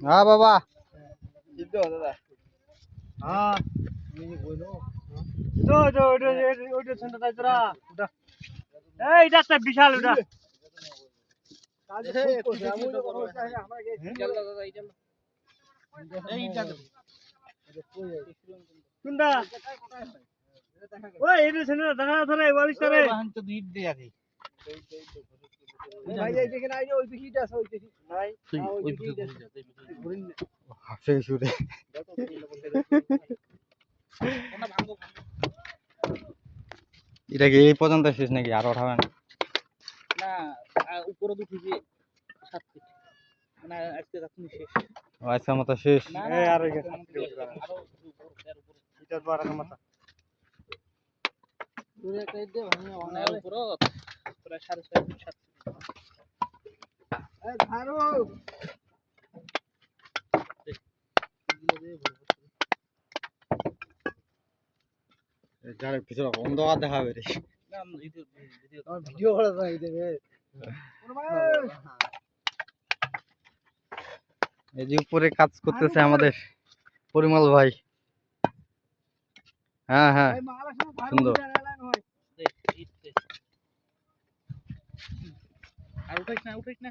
হ্যাঁ বাবা। হ্যাঁ। বিশাল ওটা কোনটা ওই এটা সেন্টার দেখা যাচ্ছে না সুরে এটা কি এই পর্যন্ত শেষ নাকি? আর ওঠাবেন না। উপরে উঠেছি সাত ফিট মানে আজকে রাখুন শেষ। ও মতো শেষ। আর ওই আরও সাত ফিট উপরে। আরও উপরে, এর উপরে। এটা বড় মাথা। মানে এর উপরে প্রায় সাড়ে ছয় ফিট সাত অন্ধকার দেখা রে ভিডিও করা এই যে উপরে কাজ করতেছে আমাদের পরিমল ভাই। হ্যাঁ হ্যাঁ। সুন্দর। আর না, উঠাইস না।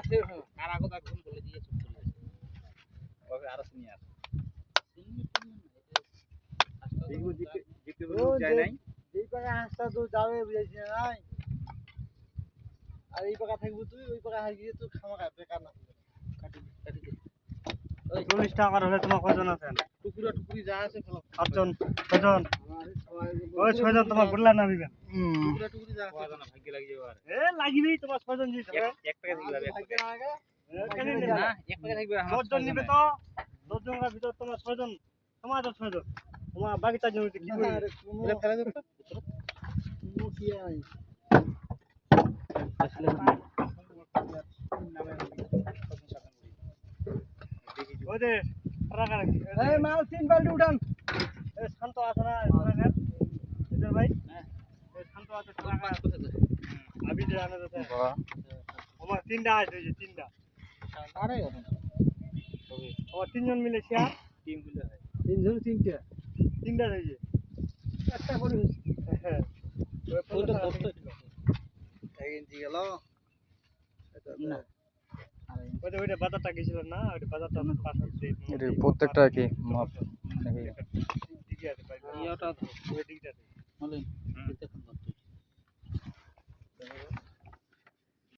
আছে আর আগত বলে দিয়ে চুপ করে গেছে। ওকে আরও senior। Senior, senior না, এটা এই পাকা হাঁসটা তো যাবে বুঝাইছি নাই আর এই পাকা থাকব তুই ওই পাকা হাঁস গিয়ে তুই খামা খাবে বেকার না কাটি কাটি দে। চল্লিশ টাকা হলে তোমার কজন আছেন টুকুরা টুকুরি যা আছে ফেলো। সাতজন ছজন ওই ছজন তোমার ঘুরলা না আছে। এ লাগিবেই তোমার ছজন জি থাকবে এক টাকা দিবি ভাবি, এক থাকবে, আমার দশজন ছয়জন নিবে তো। দশজনের ভিতর তোমার ছয়জন তোমার তো ছয়জন। তোমার বাকি চারজন কি করবে ফেলে দে তো। ওই যে টাকা রাখি এই মাল তিন বালতি উঠান। শান্ত আছে না ভাই। হ্যাঁ। শান্ত আছে তোর টাকা পাঁচ কোথায় যায়? আবি যে আনে যাচ্ছে আমার তিনটা আছে এই যে তিনটা। আরে আমার তিনজন মিলে শেয়ার হয়। তিনজন তিনটা? তিনটা হয়েছে একটা করে হ্যাঁ। ওইটা ধরতো। না। ওইটা বাজারটা গেছিল না? ওইটা বাজারটা পাশে প্রত্যেকটা আর কি মাপ নাকি? আছে ধরো। ওই দিকটাতে নলেন, এই দেখুন।